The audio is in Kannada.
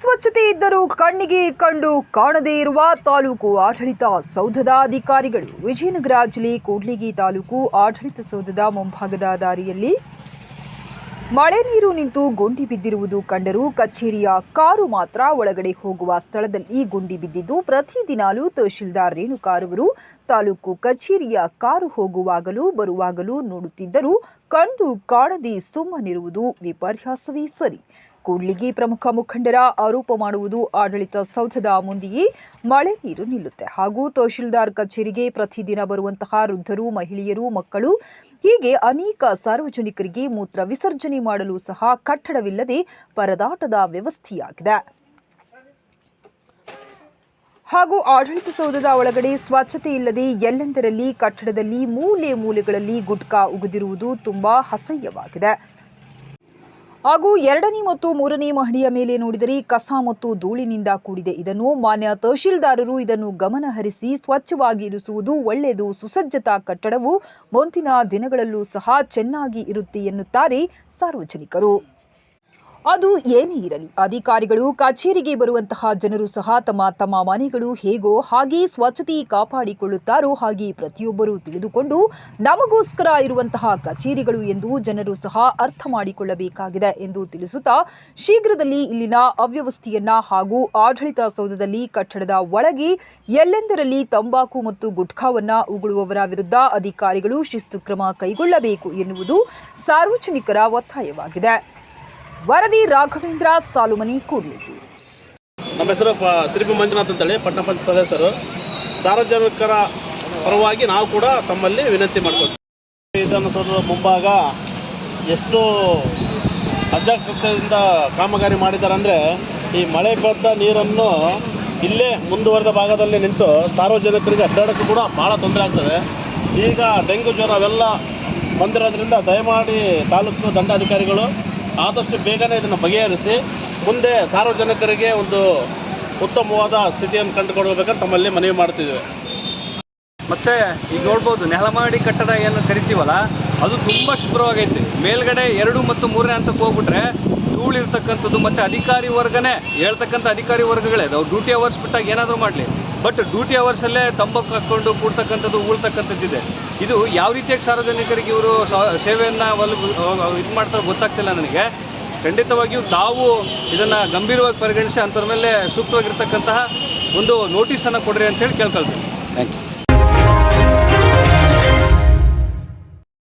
ಸ್ವಚ್ಛತೆ ಇದ್ದರೂ ಕಣ್ಣಿಗೆ ಕಂಡು ಕಾಣದೇ ಇರುವ ತಾಲೂಕು ಆಡಳಿತ ಸೌಧದ ಅಧಿಕಾರಿಗಳು ವಿಜಯನಗರ ಜಿಲ್ಲೆ ಕೂಡ್ಲಿಗಿ ತಾಲೂಕು ಆಡಳಿತ ಸೌಧದ ಮುಂಭಾಗದ ದಾರಿಯಲ್ಲಿ ಮಳೆ ನೀರು ನಿಂತು ಗುಂಡಿ ಬಿದ್ದಿರುವುದು ಕಂಡರೂ ಕಚೇರಿಯ ಕಾರು ಮಾತ್ರ ಒಳಗಡೆ ಹೋಗುವ ಸ್ಥಳದಲ್ಲಿ ಗುಂಡಿ ಬಿದ್ದಿದ್ದು ಪ್ರತಿದಿನಾಲೂ ತಹಶೀಲ್ದಾರ್ ರೇಣುಕಾರವರು ತಾಲೂಕು ಕಚೇರಿಯ ಕಾರು ಹೋಗುವಾಗಲೂ ಬರುವಾಗಲೂ ನೋಡುತ್ತಿದ್ದರೂ, ಕಂಡು ಕಾಣದೇ ಸುಮ್ಮನಿರುವುದು ವಿಪರ್ಯಾಸವೇ ಸರಿ. ಕೂಡ್ಲಿಗಿ ಪ್ರಮುಖ ಮುಖಂಡರ ಆರೋಪ ಮಾಡುವುದು ಆಡಳಿತ ಸೌಧದ ಮುಂದೆಯೇ ಮಳೆ ನೀರು ನಿಲ್ಲುತ್ತೆ. ಹಾಗೂ ತಹಶೀಲ್ದಾರ್ ಕಚೇರಿಗೆ ಪ್ರತಿದಿನ ಬರುವಂತಹ ವೃದ್ಧರು, ಮಹಿಳೆಯರು, ಮಕ್ಕಳು ಹೀಗೆ ಅನೇಕ ಸಾರ್ವಜನಿಕರಿಗೆ ಮೂತ್ರ ವಿಸರ್ಜನೆ ಮಾಡಲು ಸಹ ಕಟ್ಟಡವಿಲ್ಲದೆ ಪರದಾಟದ ವ್ಯವಸ್ಥೆಯಾಗಿದೆ. ಹಾಗೂ ಆಡಳಿತ ಸೌಧದ ಒಳಗಡೆ ಸ್ವಚ್ಛತೆ ಇಲ್ಲದೆ ಎಲ್ಲೆಂದರಲ್ಲಿ ಕಟ್ಟಡದಲ್ಲಿ ಮೂಲೆ ಮೂಲೆಗಳಲ್ಲಿ ಗುಟ್ಕಾ ಉಗಿದಿರುವುದು ತುಂಬಾ ಅಸಹ್ಯವಾಗಿದೆ. ಹಾಗೂ ಎರಡನೇ ಮತ್ತು ಮೂರನೇ ಮಹಡಿಯ ಮೇಲೆ ನೋಡಿದರೆ ಕಸ ಮತ್ತು ಧೂಳಿನಿಂದ ಕೂಡಿದೆ. ಇದನ್ನು ಮಾನ್ಯ ತಹಶೀಲ್ದಾರರು ಇದನ್ನು ಗಮನಹರಿಸಿ ಸ್ವಚ್ಛವಾಗಿ ಇರಿಸುವುದು ಒಳ್ಳೆಯದು. ಸುಸಜ್ಜತಾ ಕಟ್ಟಡವು ಮುಂದಿನ ದಿನಗಳಲ್ಲೂ ಸಹ ಚೆನ್ನಾಗಿ ಇರುತ್ತೆ ಎನ್ನುತ್ತಾರೆ ಸಾರ್ವಜನಿಕರು. ಅದು ಏನೇ ಇರಲಿ. ಅಧಿಕಾರಿಗಳು, ಕಚೇರಿಗೆ ಬರುವಂತಹ ಜನರು ಸಹ ತಮ್ಮ ತಮ್ಮ ಮನೆಗಳು ಹೇಗೋ ಹಾಗೆ ಸ್ವಚ್ಛತೆ ಕಾಪಾಡಿಕೊಳ್ಳುತ್ತಾರೋ ಹಾಗೆ ಪ್ರತಿಯೊಬ್ಬರೂ ತಿಳಿದುಕೊಂಡು ನಮಗೋಸ್ಕರ ಇರುವಂತಹ ಕಚೇರಿಗಳು ಎಂದು ಜನರು ಸಹ ಅರ್ಥ ಮಾಡಿಕೊಳ್ಳಬೇಕಾಗಿದೆ ಎಂದು ತಿಳಿಸುತ್ತಾ ಶೀಘ್ರದಲ್ಲಿ ಇಲ್ಲಿನ ಅವ್ಯವಸ್ಥೆಯನ್ನ ಹಾಗೂ ಆಡಳಿತ ಸೌಧದಲ್ಲಿ ಕಟ್ಟಡದ ಒಳಗೆ ಎಲ್ಲೆಂದರಲ್ಲಿ ತಂಬಾಕು ಮತ್ತು ಗುಟ್ಖಾವನ್ನ ಉಗುಳುವವರ ವಿರುದ್ಧ ಅಧಿಕಾರಿಗಳು ಶಿಸ್ತು ಕ್ರಮ ಕೈಗೊಳ್ಳಬೇಕು ಎನ್ನುವುದು ಸಾರ್ವಜನಿಕರ ಒತ್ತಾಯವಾಗಿದೆ. ವರದಿ ರಾಘವೇಂದ್ರ ಸಾಲುಮನಿ ಕೂಡ್ಲಿಗಿ. ನಮ್ಮ ಹೆಸರು ಶ್ರೀಪಿ ಮಂಜುನಾಥ್ ಅಂತೇಳಿ, ಪಟ್ಟಣ ಪಂಚಾಯತ್ ಸದಸ್ಯರು. ಸಾರ್ವಜನಿಕರ ಪರವಾಗಿ ನಾವು ಕೂಡ ತಮ್ಮಲ್ಲಿ ವಿನಂತಿ ಮಾಡ್ಕೊಳ್ತೀವಿ. ವಿಧಾನಸೌಧದ ಮುಂಭಾಗ ಎಷ್ಟು ಅಜಾಗ್ರತೆಯಿಂದ ಕಾಮಗಾರಿ ಮಾಡಿದ್ದಾರೆ ಅಂದರೆ ಈ ಮಳೆ ಬಂದ ನೀರನ್ನು ಇಲ್ಲೇ ಮುಂದುವರೆದ ಭಾಗದಲ್ಲಿ ನಿಂತು ಸಾರ್ವಜನಿಕರಿಗೆ ಅಡ್ಡಾಡೋಕ್ಕೂ ಕೂಡ ಭಾಳ ತೊಂದರೆ ಆಗ್ತದೆ. ಈಗ ಡೆಂಗ್ಯೂ ಜ್ವರ ಅವೆಲ್ಲ ಬಂದಿರೋದ್ರಿಂದ ದಯಮಾಡಿ ತಾಲೂಕು ದಂಡಾಧಿಕಾರಿಗಳು ಆದಷ್ಟು ಬೇಗನೆ ಇದನ್ನು ಬಗೆಹರಿಸಿ ಮುಂದೆ ಸಾರ್ವಜನಿಕರಿಗೆ ಒಂದು ಉತ್ತಮವಾದ ಸ್ಥಿತಿಯನ್ನು ಕಂಡುಕೊಳ್ಬೇಕಂತ ತಮ್ಮಲ್ಲಿ ಮನವಿ ಮಾಡ್ತಿದ್ದೇವೆ. ಮತ್ತೆ ಈಗ ನೋಡ್ಬೋದು ನೆಲಮಾಡಿ ಕಟ್ಟಡ ಏನು ಕರಿತೀವಲ್ಲ, ಅದು ತುಂಬ ಶುಭ್ರವಾಗೈತಿ. ಮೇಲ್ಗಡೆ ಎರಡು ಮತ್ತು ಮೂರನೇ ಹಂತಕ್ಕೆ ಹೋಗ್ಬಿಟ್ರೆ ಧೂಳಿರ್ತಕ್ಕಂಥದ್ದು ಮತ್ತು ಅಧಿಕಾರಿ ವರ್ಗನೇ ಹೇಳ್ತಕ್ಕಂಥ ಅಧಿಕಾರಿ ವರ್ಗಗಳೇ. ಅವ್ರು ಡ್ಯೂಟಿ ಅವರ್ಸ್ ಬಿಟ್ಟಾಗ ಏನಾದರೂ ಮಾಡಲಿ. ಬಟ್ ಡ್ಯೂಟಿ ಅವರ್ಸಲ್ಲೇ ತಂಬಾಕು ಹಾಕ್ಕೊಂಡು ಕೂಡ್ತಕ್ಕಂಥದ್ದು ಉಳ್ತಕ್ಕಂಥದ್ದಿದೆ ಇದು ಯಾವ ರೀತಿಯಾಗಿ ಸಾರ್ವಜನಿಕರಿಗೆ ಇವರು ಸೇವೆಯನ್ನು ಇದು ಮಾಡ್ತಾರೆ ಗೊತ್ತಾಗ್ತಿಲ್ಲ ನನಗೆ. ಖಂಡಿತವಾಗಿಯೂ ತಾವು ಇದನ್ನು ಗಂಭೀರವಾಗಿ ಪರಿಗಣಿಸಿ ಅಂಥವ್ರ ಮೇಲೆ ಸೂಕ್ತವಾಗಿರ್ತಕ್ಕಂತಹ ಒಂದು ನೋಟಿಸನ್ನು ಕೊಡ್ರಿ ಅಂತೇಳಿ ಕೇಳ್ಕೊಳ್ತೀನಿ. Thank you